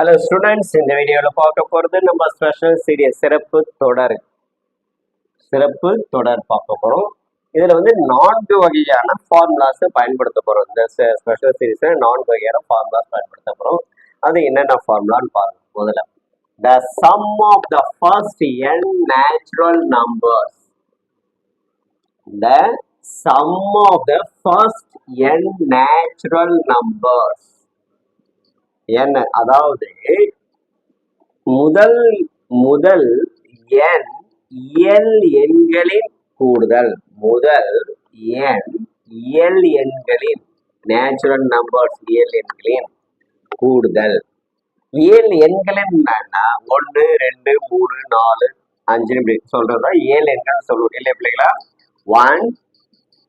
Hello students இந்த வீடியோவில் பார்க்க போகிறது நம்ம ஸ்பெஷல் சீரியஸ் சிறப்பு தொடர். சிறப்பு தொடர் பார்க்க போகிறோம் இதில் வந்து நான்கு வகையான ஃபார்முலாஸை பயன்படுத்த போகிறோம் இந்த ஸ்பெஷல் சீரீஸில் நான்கு வகையான ஃபார்முலாஸ் பயன்படுத்த போகிறோம் அது என்னென்ன ஃபார்முலான்னு பாருங்க முதல்ல. The sum of the first n natural numbers the sum of the first n natural numbers என்ன அதாவது முதல் முதல் எண் இயல் எண்களின் கூடுதல். முதல் எண் இயல் எண்களின் நேச்சுரல் நம்பர்ஸ் இயல் எண்களின் கூடுதல். இயல் எண்களின் என்னன்னா ஒன்று ரெண்டு மூணு நாலு அஞ்சு இப்படி சொல்றதா ஏழு எண்கள் சொல்லுவோம். இல்லையா பிள்ளைங்களா one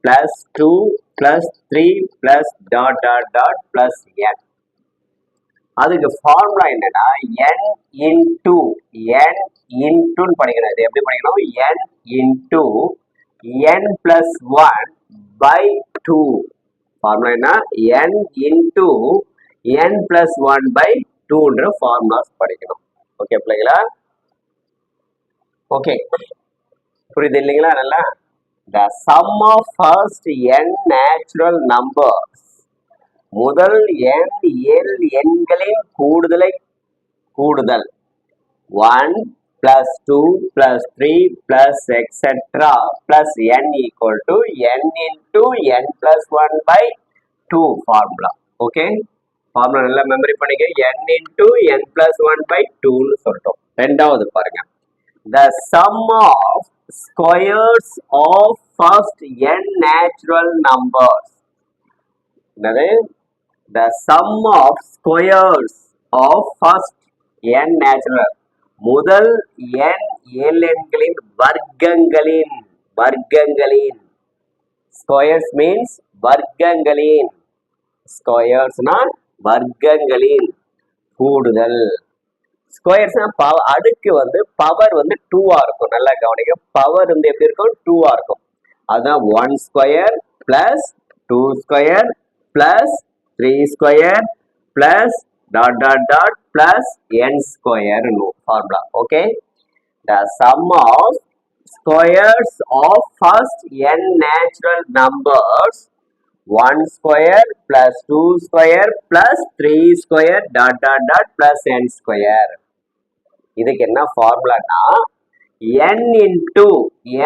plus two plus three plus dot dot dot plus n அதுக்கு ஃபார்முலா என்னன்னா என் இன்டூ என் இன்டூன்னு படிக்கணும் இது எப்படி படிக்கணும் n into n plus one by two formula என்ன? N into n plus one by டூன்ற formulas படிக்கணும். ஓகே பிள்ளைங்களா ஓகே புரியுது இல்லைங்களா நல்லா? The sum of first n natural numbers முதல் எண் எல் எண்களின் கூடுதலை கூடுதல். One plus two plus three plus etcetera plus n equal to n into n plus one by two formula okay formula நல்லா மெமரி பண்ணிக்க. N into n plus one by டூன்னு சொல்லிட்டோம். ரெண்டாவது பாருங்க. The sum of squares of first n natural numbers என்னது? The sum of squares of first n natural. முதல் n எண்களின் வர்க்கங்களின் வர்க்கங்களின். ஸ்கொயர்ஸ் மீன்ஸ் வர்க்கங்களின். ஸ்கொயர்ஸ்னா வர்க்கங்களின். கூடுதல். ஸ்கொயர்ஸ்னா பவ அடுக்கு வந்து பவர் வந்து டூவா இருக்கும். நல்லா கவனிக்க பவர் வந்து எப்படி இருக்கும்? டூவா இருக்கும். அதுதான் one square plus two square plus three square plus dot dot dot plus n square formula okay the sum of squares of first n natural numbers one square plus two square plus three square dot dot dot plus n square இதுக்கு என்ன ஃபார்முலானா n into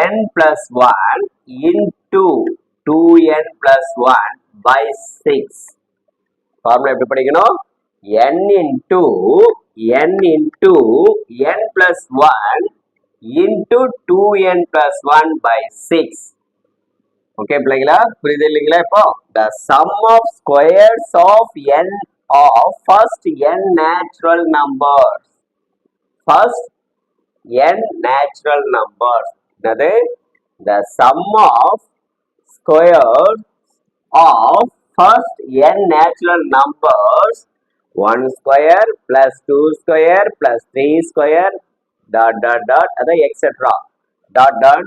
n plus one into two n plus one by six formula எப்படி படிக்கணும் n into n into n plus one into two n plus one by six okay பிள்ளைங்களா புரியுது இல்லைங்களா இப்போ the sum of squares of n of first n natural numbers first n natural numbers என்னது the sum of squares of first n natural numbers 1 square plus 2 square plus 3 square dot dot dot other etc dot dot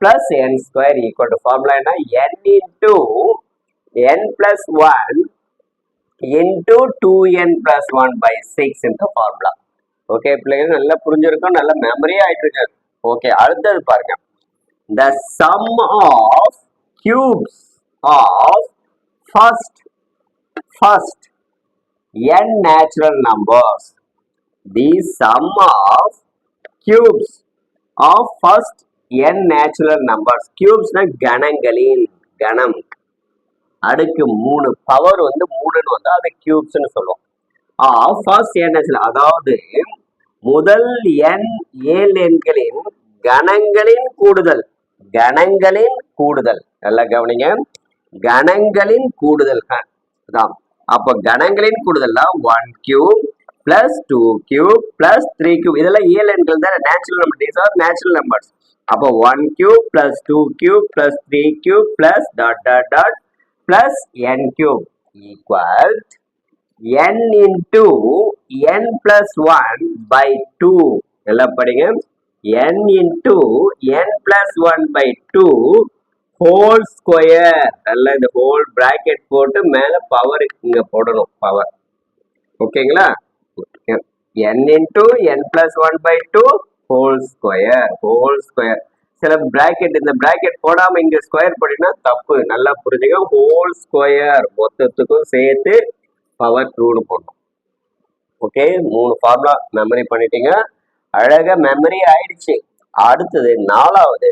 plus n square equal to formula என்ன n into n plus 1 into 2n plus 1 by 6 into formula okay பிள்ளைங்க நல்லா புரிஞ்சிருக்கும் நல்ல memory ஆயிட்டு இருக்கு okay அடுத்தது பாருங்க the sum of cubes of first first n natural numbers. The sum of cubes. Of first n natural numbers. Cubes னா கணங்களின் கணம். அடுக்கு மூணு பவர் வந்து மூணுன்னு வந்து அதை கியூப்ஸ்னு சொல்லுவோம். ஆ ஃபர்ஸ்ட் என் நேச்சுரல் அதாவது முதல் எண் ஏழு எண்களின் கணங்களின் கூடுதல். கணங்களின் கூடுதல். நல்லா கவனிங்க. கணங்களின் கூடுதல் அதான். அப்போ கணங்களின் கூடுதல்னா one cube plus two cube plus three cube இதெல்லாம் ஏழு எண்கள் தான்? Natural number these are natural numbers அப்போ one cube plus two cube plus three cube plus dot dot dot plus n cube equal n into n plus one by two எல்லாம் படிங்க. n into n plus one by two whole square அல்ல இந்த whole bracket போட்டு மேல power இங்க போடணும் power ஓகேங்களா? N into n plus one by two whole square whole square சில பிராக்கெட் இந்த பிராக்கெட் போடாம இங்க ஸ்கொயர் போட்டீங்கன்னா தப்பு. நல்லா புரிஞ்சுக்க ஹோல் ஸ்கொயர் மொத்தத்துக்கும் சேர்த்து பவர் டூன்னு போடணும். ஓகே? மூணு ஃபார்முலா மெமரி பண்ணிட்டீங்க. அழகா மெமரி ஆயிடுச்சு. அடுத்தது நாலாவது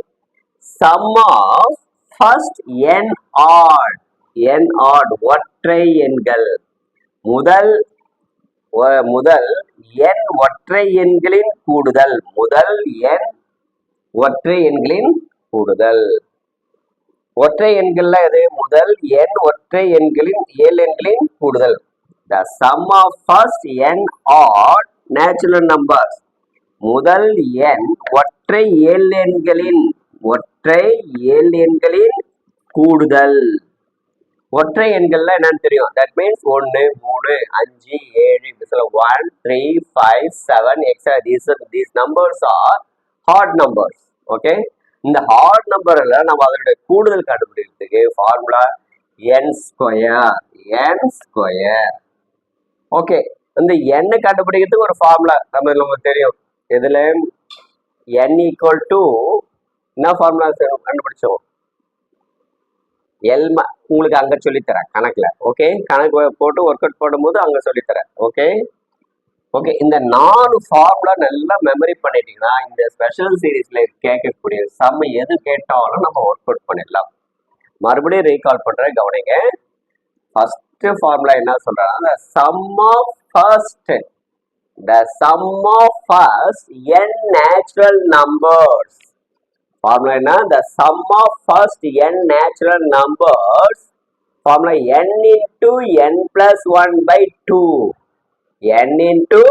sum of first n odd n odd ஒற்றை எண்கள். முதல் முதல் எண் ஒற்றை எண்களின் கூடுதல். முதல் எண் ஒற்றை எண்களின் கூடுதல். ஒற்றை எண்கள்ல எது? முதல் எண் ஒற்றை எண்களின் ஏழு எண்களின் கூடுதல். The sum of first n odd natural numbers முதல் எண் ஒற்றை ஏழு எண்களின் ஒற்றை ஏழு எண்களின் கூடுதல். ஒற்றை எண்கள்ல என்னன்னு தெரியும்? தட் மீன்ஸ் ஒன்னு மூணு அஞ்சு ஏழு இப்படி சொல்ல. One three five seven exa these these numbers are odd numbers okay இந்த ஹார்ட் நம்பர்ல நம்ம அதனுடைய கூடுதல் கண்டுபிடிக்கிறதுக்கு formula n square n square okay இந்த எண்ணை கண்டுபிடிக்கிறதுக்கு ஒரு ஃபார்முலா நம்ம நமக்கு தெரியும். இதுல என் ஈக்குவல் டு என்ன ஃபார்முலா கண்டுபிடிச்சோம்? எல்ம உங்களுக்கு அங்க சொல்லித்தரேன் கணக்குல. ஓகே கணக்கு போட்டு ஒர்க் அவுட் போடும்போது அங்க சொல்லித்தரேன். ஓகே ஓகே இந்த நாலு ஃபார்முலா நல்லா மெமரி பண்ணிட்டீங்கன்னா இந்த ஸ்பெஷல் சீரீஸ்ல கேட்கக்கூடிய சம் எது கேட்டாலும் நம்ம ஒர்க் அவுட் பண்ணிடலாம். மறுபடியும் ரீகால் பண்ணுறேன் கவனிங்க. ஃபர்ஸ்ட் ஃபார்முலா என்ன சொல்றாங்க sum of first the sum of first n natural numbers formula என்ன? The sum of first n natural numbers formula n into n plus one by two n into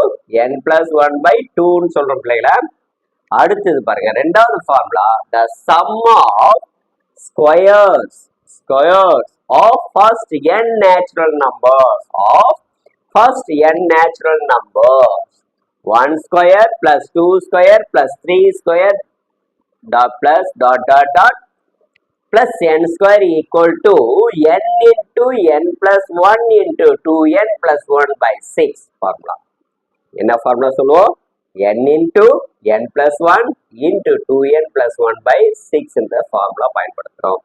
n plus one by டூன்னு சொல்றோம் பிள்ளைகளை. அடுத்தது பாருங்க ரெண்டாவது formula the sum of squares squares of first n natural numbers of first n natural numbers one square plus two square plus three square dot plus dot dot dot plus n square equal to n into n plus 1 into 2n plus 1 by 6 formula. என்ன formula சொல்லுவோம்? n into n plus 1 into 2n plus 1 by 6 இந்த formula பயன்படுத்துகிறோம்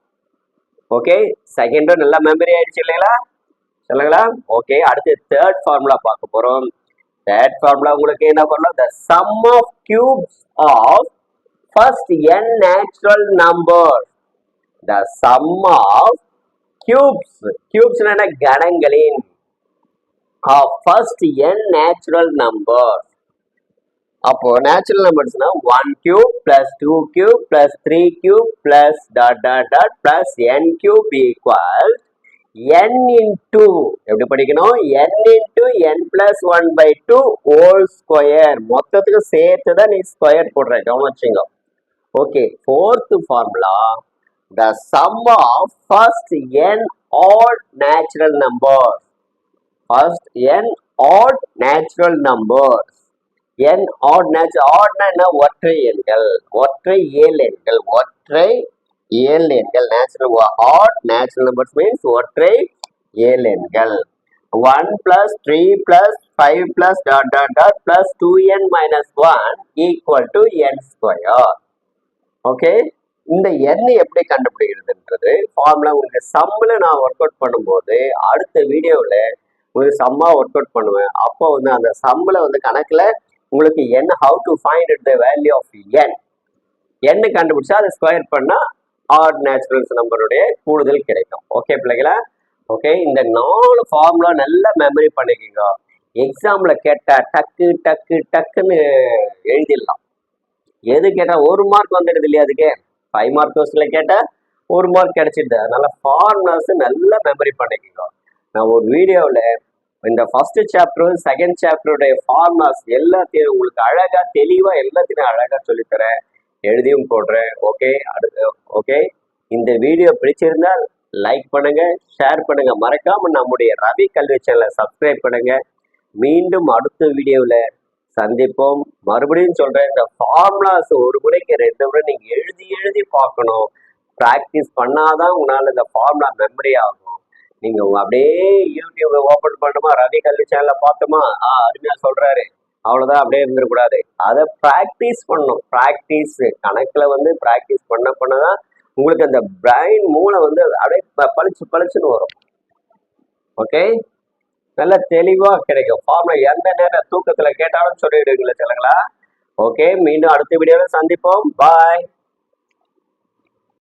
okay செகண்டும் நல்லா memory ஆயிடுச்சு இல்லைங்களா? சொல்லுங்களா? Okay அடுத்து third formula பார்க்க போகிறோம் தேர்ட் ஃபார்முலா உங்களுக்கு என்ன பண்ணலாம் the sum of cubes of first n natural number. The sum of cubes. Cubes என்ன? கணங்களின். Of first n natural numbers அப்போ natural நம்பர்ஸ்னா one cube plus two cube plus three cube plus dot dot dot plus n cube equal n into எப்படி படிக்கணும்? N into n plus one by two whole square மொத்தத்துக்கு சேர்த்து தான் நீ square போடுற. கவனிச்சிங்க okay fourth formula the sum of first n odd natural numbers first n odd natural numbers n odd natural ஆட்னா என்ன? ஒற்றை எண்கள். ஒற்றை ஏழு எண்கள். ஒற்றை ஏழு எண்கள். Natural odd natural numbers means ஒற்றை ஏழு எண்கள். One plus three plus five plus dot dot dot plus two n minus one equal to n square okay இந்த எண்ணெய் எப்படி கண்டுபிடிக்கிறதுன்றது ஃபார்முலா உங்களுக்கு சம்மில் நான் ஒர்க் அவுட் பண்ணும்போது அடுத்த வீடியோவில் உங்களுக்கு சம்மா ஒர்க் அவுட் பண்ணுவேன். அப்போ வந்து அந்த சம்மில் வந்து கணக்கில் உங்களுக்கு என்ன how to find the value of n எண்ணு கண்டுபிடிச்சா அதை ஸ்கொயர் பண்ணால் ஆட் நேச்சுரல்ஸ் நம்பருடைய கூடுதல் கிடைக்கும். ஓகே பிள்ளைங்களா ஓகே இந்த நாலு ஃபார்முலா நல்லா மெமரி பண்ணிக்கோங்க. எக்ஸாமில் கேட்டால் டக்கு டக்கு டக்குன்னு எழுதிடலாம். எது கேட்டால் ஒரு மார்க் வந்துடுது இல்லையா அதுக்கு? ஃபைவ் மார்க் கொஸ்டின்ல கேட்டால் ஒரு மார்க் கிடைச்சிடுது. அதனால ஃபார்முலாஸ் நல்லா மெமரி பண்ணிக்கோங்க. நான் ஒரு வீடியோவில் இந்த ஃபர்ஸ்ட் சாப்டரும் செகண்ட் சாப்டருடைய ஃபார்முலாஸ் எல்லாத்தையும் உங்களுக்கு அழகாக தெளிவாக எல்லாத்தையும் அழகாக சொல்லித்தரேன். எழுதியும் போடுறேன். ஓகே அடுத்து ஓகே இந்த வீடியோ பிடிச்சிருந்தா லைக் பண்ணுங்க ஷேர் பண்ணுங்க. மறக்காம நம்முடைய ரவி கல்வி சேனலை சப்ஸ்கிரைப் பண்ணுங்க. மீண்டும் அடுத்த வீடியோவில் சந்திப்போம். மறுபடியும் சொல்றேன் இந்த ஃபார்முலாஸ் ஒரு முறைக்கு ரெண்டு முறை நீங்க எழுதி எழுதி பார்க்கணும். ப்ராக்டிஸ் பண்ணாதான் உங்களால இந்த ஃபார்முலா மெமரி ஆகும். நீங்க அப்படியே யூடியூப் ஓபன் பண்ணுமா ரவி கல்வி சேனலை பார்த்தோமா? ஆ அருமையா சொல்றாரு. அவ்வளவுதான் அப்படியே இருந்துடக்கூடாது. அதை ப்ராக்டிஸ் பண்ணணும். ப்ராக்டிஸ் கணக்குல வந்து ப்ராக்டிஸ் பண்ண பண்ணதான் உங்களுக்கு அந்த பிரைன் மூளை வந்து அப்படியே ப- பளிச்சு பளிச்சுன்னு வரும். ஓகே நல்ல தெளிவா கிடைக்கும். ஃபார்முலா எந்த நேரம் தூக்கத்துல கேட்டாலும் சொல்லிடுவீங்களா சொல்லுங்களா? ஓகே மீண்டும் அடுத்த வீடியோவில் சந்திப்போம். பாய்